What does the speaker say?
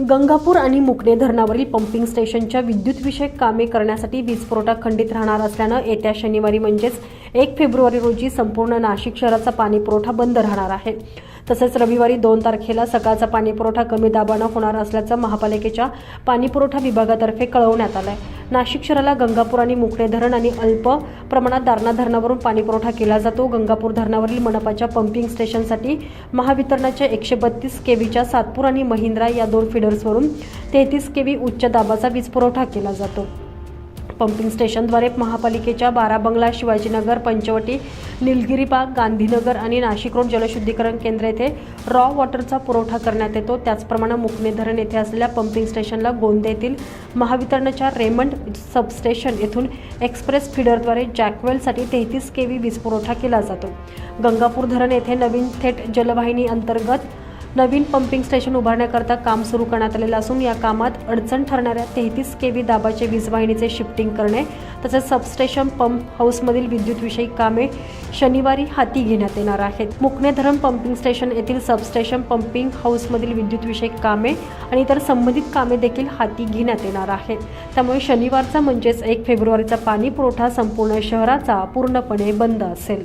गंगापूर आणि मुकणे धरणावरील पंपिंग स्टेशनच्या विद्युतविषयक कामे करण्यासाठी वीज पुरवठा खंडित राहणार असल्यानं येत्या शनिवारी म्हणजेच एक फेब्रुवारी रोजी संपूर्ण नाशिक शहराचा पाणीपुरवठा बंद राहणार आहे. तसेच रविवारी दोन तारखेला सकाळचा पाणीपुरवठा कमी दाबानं होणार असल्याचं महापालिकेच्या पाणीपुरवठा विभागातर्फे कळवण्यात आलं आहे नाशिक शहराला गंगापूर आणि मुकणे धरण आणि अल्प प्रमाणात दारणा धरणावरून पाणीपुरवठा केला जातो. गंगापूर धरणावरील मनपाच्या पंपिंग स्टेशनसाठी महावितरणाच्या एकशे बत्तीस केवीच्या सातपूर आणि महिंद्रा या दोन फिडर्सवरून तेहतीस केवी उच्च दाबाचा वीज पुरवठा केला जातो. पंपिंग स्टेशनद्वारे महापालिकेच्या बारा बंगला शिवाजीनगर पंचवटी निलगिरी बाग गांधीनगर आणि नाशिक रोड जलशुद्धीकरण केंद्र येथे रॉ वॉटरचा पुरवठा करण्यात येतो. त्याचप्रमाणे मुकणे धरण येथे असलेल्या पंपिंग स्टेशनला गोंदे येथील महावितरणाच्या रेमंड सबस्टेशन येथून एक्सप्रेस फिडरद्वारे जॅकवेलसाठी तेहतीस के व्ही वीज पुरवठा केला जातो. गंगापूर धरण येथे नवीन थेट जलवाहिनी अंतर्गत नवीन पंपिंग स्टेशन उभारण्याकरता काम सुरू करण्यात आलेलं असून या कामात अडचण ठरणाऱ्या तेहतीस केवी दाबाचे वीजवाहिनीचे शिफ्टिंग करणे तसेच सबस्टेशन पंप हाऊसमधील विद्युतविषयी कामे शनिवारी हाती घेण्यात येणार आहेत. मुकणे धरण पंपिंग स्टेशन येथील सबस्टेशन पंपिंग हाऊसमधील विद्युतविषयक कामे आणि इतर संबंधित कामे देखील हाती घेण्यात येणार आहेत. त्यामुळे शनिवारचा म्हणजेच एक फेब्रुवारीचा पाणी पुरवठा संपूर्ण शहराचा पूर्णपणे बंद असेल.